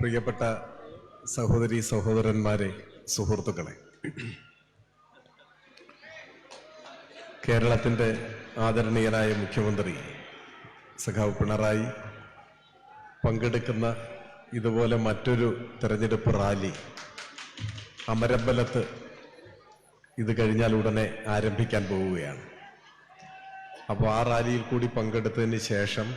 പ്രിയപ്പെട്ട സഹോദരി സഹോദരന്മാരെ സുഹൃത്തുക്കളെ കേരളത്തിന്റെ ആദരണീയനായ മുഖ്യമന്ത്രി സഖാവ് പിണറായി പങ്കെടുക്കുന്ന ഇതുപോലെ മറ്റൊരു തെരഞ്ഞെടുപ്പ് റാലി അമരമ്പലത്ത് ഇത് കഴിഞ്ഞാൽ ഉടനെ ആരംഭിക്കാൻ പോവുകയാണ്. അപ്പോൾ ആ റാലിയിൽ കൂടി പങ്കെടുത്തതിന് ശേഷം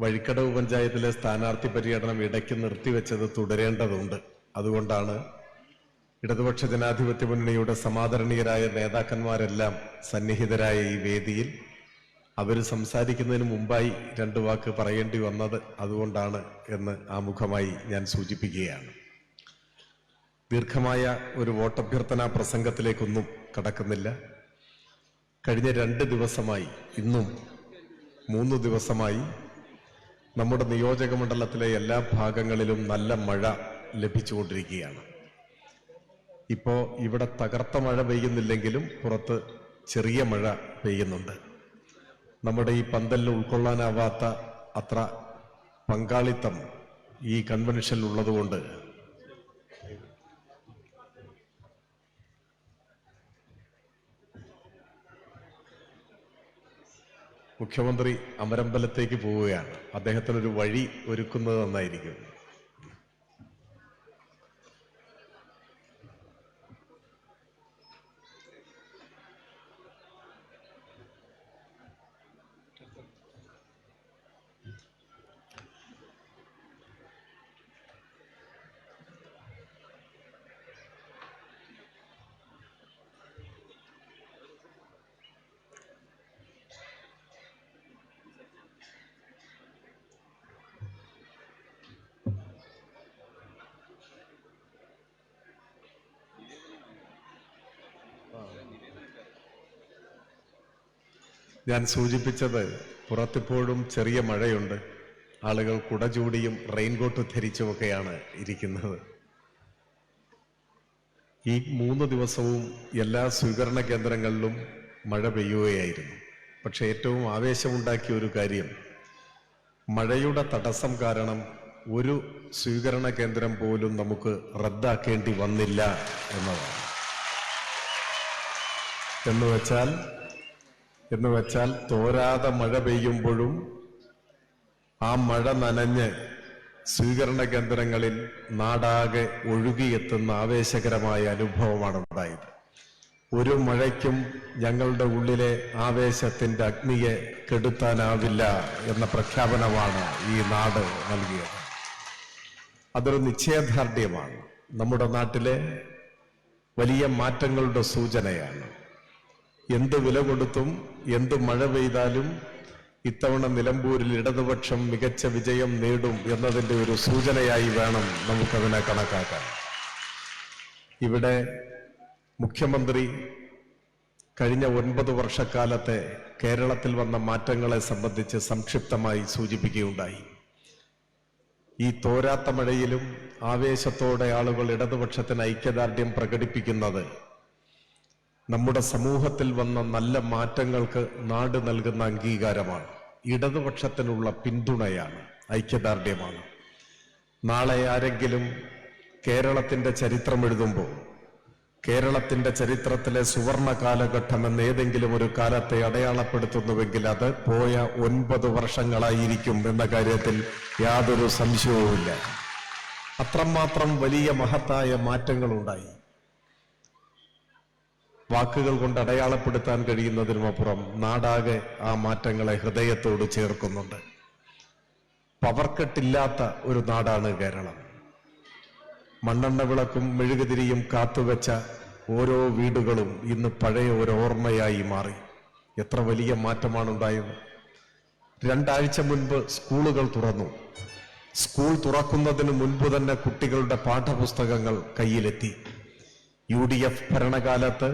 വഴിക്കടവ് പഞ്ചായത്തിലെ സ്ഥാനാർത്ഥി പര്യടനം ഇടയ്ക്ക് നിർത്തിവെച്ചത് തുടരേണ്ടതുണ്ട്. അതുകൊണ്ടാണ് ഇടതുപക്ഷ ജനാധിപത്യ മുന്നണിയുടെ സമാദരണീയരായ നേതാക്കന്മാരെല്ലാം സന്നിഹിതരായ ഈ വേദിയിൽ അവർ സംസാരിക്കുന്നതിന് മുമ്പായി രണ്ട് വാക്ക് പറയേണ്ടി വന്നത് അതുകൊണ്ടാണ് എന്ന് ആമുഖമായി ഞാൻ സൂചിപ്പിക്കുകയാണ്. ദീർഘമായ ഒരു വോട്ടഭ്യർത്ഥന പ്രസംഗത്തിലേക്കൊന്നും കടക്കുന്നില്ല. കഴിഞ്ഞ രണ്ട് ദിവസമായി ഇന്നും മൂന്ന് ദിവസമായി നമ്മുടെ നിയോജക മണ്ഡലത്തിലെ എല്ലാ ഭാഗങ്ങളിലും നല്ല മഴ ലഭിച്ചുകൊണ്ടിരിക്കുകയാണ്. ഇപ്പോ ഇവിടെ തകർത്ത മഴ പെയ്യുന്നില്ലെങ്കിലും പുറത്ത് ചെറിയ മഴ പെയ്യുന്നുണ്ട്. നമ്മുടെ ഈ പന്തലിൽ ഉൾക്കൊള്ളാനാവാത്ത അത്ര പങ്കാളിത്തം ഈ കൺവെൻഷനിൽ മുഖ്യമന്ത്രി അമരമ്പലത്തേക്ക് പോവുകയാണ്. അദ്ദേഹത്തിനൊരു വഴി ഒരുക്കുന്നത് നന്നായിരിക്കും. ഞാൻ സൂചിപ്പിച്ചത് പുറത്തിപ്പോഴും ചെറിയ മഴയുണ്ട്. ആളുകൾ കുട ചൂടിയും റെയിൻകോട്ട് ധരിച്ചുമൊക്കെയാണ് ഇരിക്കുന്നത്. ഈ മൂന്ന് ദിവസവും എല്ലാ സ്വീകരണ കേന്ദ്രങ്ങളിലും മഴ പെയ്യുകയായിരുന്നു. പക്ഷെ ഏറ്റവും ആവേശമുണ്ടാക്കിയ ഒരു കാര്യം മഴയുടെ തടസ്സം കാരണം ഒരു സ്വീകരണ കേന്ദ്രം പോലും നമുക്ക് റദ്ദാക്കേണ്ടി വന്നില്ല എന്നതാണ്. എന്ന് വെച്ചാൽ എന്ന് വെച്ചാൽ തോരാതെ മഴ പെയ്യുമ്പോഴും ആ മഴ നനഞ്ഞ് സ്വീകരണ കേന്ദ്രങ്ങളിൽ നാടാകെ ഒഴുകിയെത്തുന്ന ആവേശകരമായ അനുഭവമാണ് ഉണ്ടായത് ഒരു മഴയ്ക്കും ഞങ്ങളുടെ ഉള്ളിലെ ആവേശത്തിന്റെ അഗ്നിയെ കെടുത്താനാവില്ല എന്ന പ്രഖ്യാപനമാണ് ഈ നാട് നൽകിയത്. അതൊരു നിശ്ചയദാർഢ്യമാണ്. നമ്മുടെ നാട്ടിലെ വലിയ മാറ്റങ്ങളുടെ സൂചനയാണ്. എന്ത് വില കൊടുത്തും എന്ത് മഴ പെയ്താലും ഇത്തവണ നിലമ്പൂരിൽ ഇടതുപക്ഷം മികച്ച വിജയം നേടും എന്നതിന്റെ ഒരു സൂചനയായി വേണം നമുക്കതിനെ കണക്കാക്കാൻ. ഇവിടെ മുഖ്യമന്ത്രി കഴിഞ്ഞ ഒൻപത് വർഷക്കാലത്തെ കേരളത്തിൽ വന്ന മാറ്റങ്ങളെ സംബന്ധിച്ച് സംക്ഷിപ്തമായി സൂചിപ്പിക്കുകയുണ്ടായി. ഈ തോരാത്ത മഴയിലും ആവേശത്തോടെ ആളുകൾ ഇടതുപക്ഷത്തിന് ഐക്യദാർഢ്യം പ്രകടിപ്പിക്കുന്നത് നമ്മുടെ സമൂഹത്തിൽ വന്ന നല്ല മാറ്റങ്ങൾക്ക് നാട് നൽകുന്ന അംഗീകാരമാണ്. ഇടതുപക്ഷത്തിനുള്ള പിന്തുണയാണ് ഐക്യദാർഢ്യമാണ്. നാളെ ആരെങ്കിലും കേരളത്തിന്റെ ചരിത്രം എഴുതുമ്പോൾ കേരളത്തിന്റെ ചരിത്രത്തിലെ സുവർണ കാലഘട്ടം എന്ന് ഏതെങ്കിലും ഒരു കാലത്തെ അടയാളപ്പെടുത്തുന്നുവെങ്കിൽ അത് പോയ ഒൻപത് വർഷങ്ങളായിരിക്കും എന്ന കാര്യത്തിൽ യാതൊരു സംശയവുമില്ല. അത്രമാത്രം വലിയ മഹത്തായ മാറ്റങ്ങളുണ്ടായി. വാക്കുകൾ കൊണ്ട് അടയാളപ്പെടുത്താൻ കഴിയുന്നതിനുമപ്പുറം നാടാകെ ആ മാറ്റങ്ങളെ ഹൃദയത്തോട് ചേർക്കുന്നുണ്ട്. പവർക്കെട്ടില്ലാത്ത ഒരു നാടാണ് കേരളം. മണ്ണെണ്ണ വിളക്കും മെഴുകുതിരിയും കാത്തുവെച്ച ഓരോ വീടുകളും ഇന്ന് പഴയ ഒരു ഓർമ്മയായി മാറി. എത്ര വലിയ മാറ്റമാണ് ഉണ്ടായത് രണ്ടാഴ്ച മുൻപ് സ്കൂളുകൾ തുറന്നു. സ്കൂൾ തുറക്കുന്നതിന് മുൻപ് തന്നെ കുട്ടികളുടെ പാഠപുസ്തകങ്ങൾ കയ്യിലെത്തി. യു ഡി എഫ് ഭരണകാലത്ത്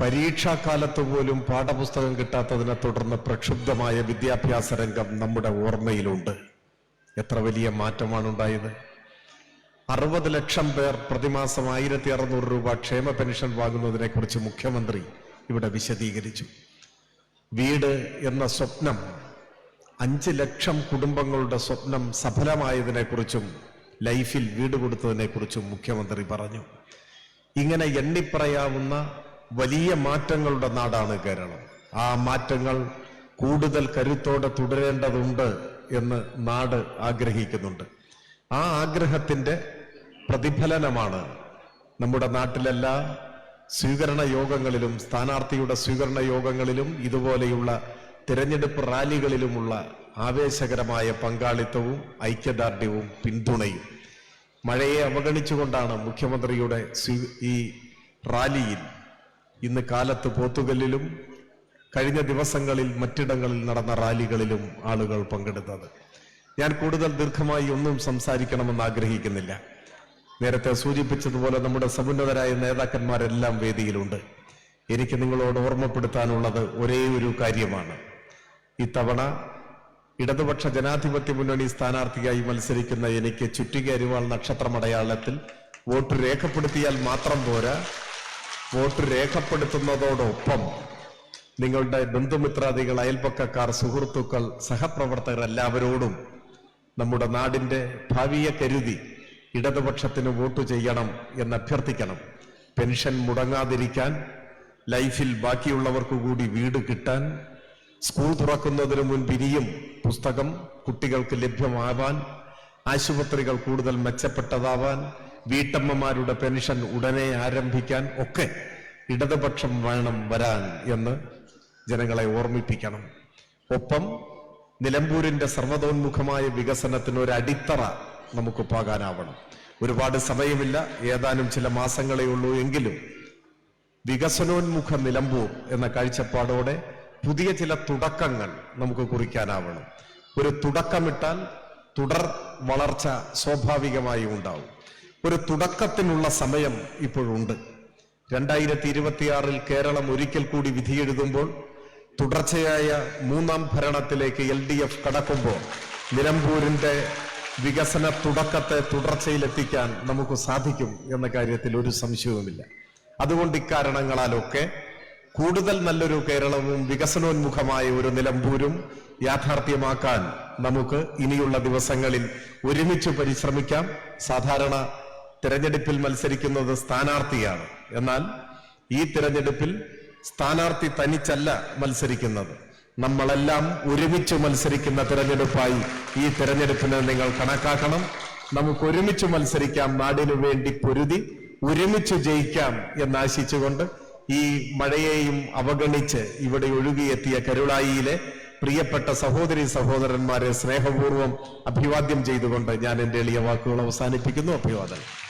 പരീക്ഷാകാലത്ത് പോലും പാഠപുസ്തകം കിട്ടാത്തതിനെ തുടർന്ന് പ്രക്ഷുബ്ധമായ വിദ്യാഭ്യാസ രംഗം നമ്മുടെ ഓർമ്മയിലുണ്ട്. എത്ര വലിയ മാറ്റമാണ് ഉണ്ടായത് അറുപത് ലക്ഷം പേർ പ്രതിമാസം ആയിരത്തി അറുന്നൂറ് രൂപ ക്ഷേമ പെൻഷൻ വാങ്ങുന്നതിനെ കുറിച്ച് മുഖ്യമന്ത്രി ഇവിടെ വിശദീകരിച്ചു. വീട് എന്ന സ്വപ്നം അഞ്ച് ലക്ഷം കുടുംബങ്ങളുടെ സ്വപ്നം സഫലമായതിനെക്കുറിച്ചും ലൈഫിൽ വീട് കൊടുത്തതിനെക്കുറിച്ചും മുഖ്യമന്ത്രി പറഞ്ഞു. ഇങ്ങനെ എണ്ണിപ്പറയാവുന്ന വലിയ മാറ്റങ്ങളുടെ നാടാണ് കേരളം. ആ മാറ്റങ്ങൾ കൂടുതൽ കരുത്തോടെ തുടരേണ്ടതുണ്ട് എന്ന് നാട് ആഗ്രഹിക്കുന്നുണ്ട്. ആ ആഗ്രഹത്തിന്റെ പ്രതിഫലനമാണ് നമ്മുടെ നാട്ടിലെല്ലാ സ്വീകരണ യോഗങ്ങളിലും സ്ഥാനാർത്ഥിയുടെ സ്വീകരണ യോഗങ്ങളിലും ഇതുപോലെയുള്ള തിരഞ്ഞെടുപ്പ് റാലികളിലുമുള്ള ആവേശകരമായ പങ്കാളിത്തവും ഐക്യദാർഢ്യവും പിന്തുണയും. മഴയെ അവഗണിച്ചുകൊണ്ടാണ് മുഖ്യമന്ത്രിയുടെ ഈ റാലിയിൽ ഇന്ന് കാലത്ത് പോത്തുകല്ലിലും കഴിഞ്ഞ ദിവസങ്ങളിൽ മറ്റിടങ്ങളിൽ നടന്ന റാലികളിലും ആളുകൾ പങ്കെടുത്തത്. ഞാൻ കൂടുതൽ ദീർഘമായി ഒന്നും സംസാരിക്കണമെന്ന് ആഗ്രഹിക്കുന്നില്ല. നേരത്തെ സൂചിപ്പിച്ചതുപോലെ നമ്മുടെ സമുന്നതരായ നേതാക്കന്മാരെല്ലാം വേദിയിലുണ്ട്. എനിക്ക് നിങ്ങളോട് ഓർമ്മപ്പെടുത്താനുള്ളത് ഒരേ ഒരു കാര്യമാണ്. ഇത്തവണ ഇടതുപക്ഷ ജനാധിപത്യ മുന്നണി സ്ഥാനാർത്ഥിയായി മത്സരിക്കുന്ന എനിക്ക് ചുറ്റിക അരിവാൾ നക്ഷത്രമടയാളത്തിൽ വോട്ട് രേഖപ്പെടുത്തിയാൽ മാത്രം പോരാ വോട്ട് രേഖപ്പെടുത്തുന്നതോടൊപ്പം നിങ്ങളുടെ ബന്ധുമിത്രാദികൾ അയൽപ്പക്കക്കാർ സുഹൃത്തുക്കൾ സഹപ്രവർത്തകർ എല്ലാവരോടും നമ്മുടെ നാടിന്റെ ഭാവിയെ കരുതി ഇടതുപക്ഷത്തിന് വോട്ട് ചെയ്യണം എന്ന് അഭ്യർത്ഥിക്കണം പെൻഷൻ മുടങ്ങാതിരിക്കാൻ ലൈഫിൽ ബാക്കിയുള്ളവർക്ക് കൂടി വീട് കിട്ടാൻ സ്കൂൾ തുറക്കുന്നതിന് മുൻപ് ഇനിയും പുസ്തകം കുട്ടികൾക്ക് ലഭ്യമാവാൻ ആശുപത്രികൾ കൂടുതൽ മെച്ചപ്പെട്ടതാവാൻ വീട്ടമ്മമാരുടെ പെൻഷൻ ഉടനെ ആരംഭിക്കാൻ ഒക്കെ ഇടതുപക്ഷം വേണം വരാൻ എന്ന് ജനങ്ങളെ ഓർമ്മിപ്പിക്കണം. ഒപ്പം നിലമ്പൂരിന്റെ സർവതോന്മുഖമായ വികസനത്തിന് ഒരു അടിത്തറ നമുക്ക് പാകാനാവണം. ഒരുപാട് സമയമില്ല ഏതാനും ചില മാസങ്ങളേ ഉള്ളൂ എങ്കിലും വികസനോന്മുഖ നിലമ്പൂർ എന്ന കാഴ്ചപ്പാടോടെ പുതിയ ചില തുടക്കങ്ങൾ നമുക്ക് കുറിക്കാനാവണം. ഒരു തുടക്കമിട്ടാൽ തുടർ വളർച്ച സ്വാഭാവികമായി ഉണ്ടാവും. ഒരു തുടക്കത്തിനുള്ള സമയം ഇപ്പോഴുണ്ട്. രണ്ടായിരത്തി ഇരുപത്തിയാറിൽ കേരളം ഒരിക്കൽ കൂടി വിധിയെഴുതുമ്പോൾ തുടർച്ചയായ മൂന്നാം ഭരണത്തിലേക്ക് എൽ ഡി എഫ് കടക്കുമ്പോൾ നിലമ്പൂരിന്റെ വികസന തുടക്കത്തെ തുടർച്ചയിലെത്തിക്കാൻ നമുക്ക് സാധിക്കും എന്ന കാര്യത്തിൽ ഒരു സംശയവുമില്ല. അതുകൊണ്ട് ഇക്കാരണങ്ങളാലൊക്കെ കൂടുതൽ നല്ലൊരു കേരളവും വികസനോന്മുഖമായ ഒരു നിലമ്പൂരും യാഥാർത്ഥ്യമാക്കാൻ നമുക്ക് ഇനിയുള്ള ദിവസങ്ങളിൽ ഒരുമിച്ച് പരിശ്രമിക്കാം. സാധാരണ തിരഞ്ഞെടുപ്പിൽ മത്സരിക്കുന്നത് സ്ഥാനാർത്ഥിയാണ്. എന്നാൽ ഈ തിരഞ്ഞെടുപ്പിൽ സ്ഥാനാർത്ഥി തനിച്ചല്ല മത്സരിക്കുന്നത്. നമ്മളെല്ലാം ഒരുമിച്ച് മത്സരിക്കുന്ന തിരഞ്ഞെടുപ്പായി ഈ തിരഞ്ഞെടുപ്പിനെ നിങ്ങൾ കണക്കാക്കണം. നമുക്ക് ഒരുമിച്ച് മത്സരിക്കാം നാടിനു വേണ്ടി പൊരുതി ഒരുമിച്ച് ജയിക്കാം എന്നാശിച്ചുകൊണ്ട് ഈ മഴയെയും അവഗണിച്ച് ഇവിടെ ഒഴുകിയെത്തിയ കരുളായിയിലെ പ്രിയപ്പെട്ട സഹോദരി സഹോദരന്മാരെ സ്നേഹപൂർവം അഭിവാദ്യം ചെയ്തുകൊണ്ട് ഞാൻ എന്റെ എളിയ വാക്കുകൾ അവസാനിപ്പിക്കുന്നു. അഭിവാദനം.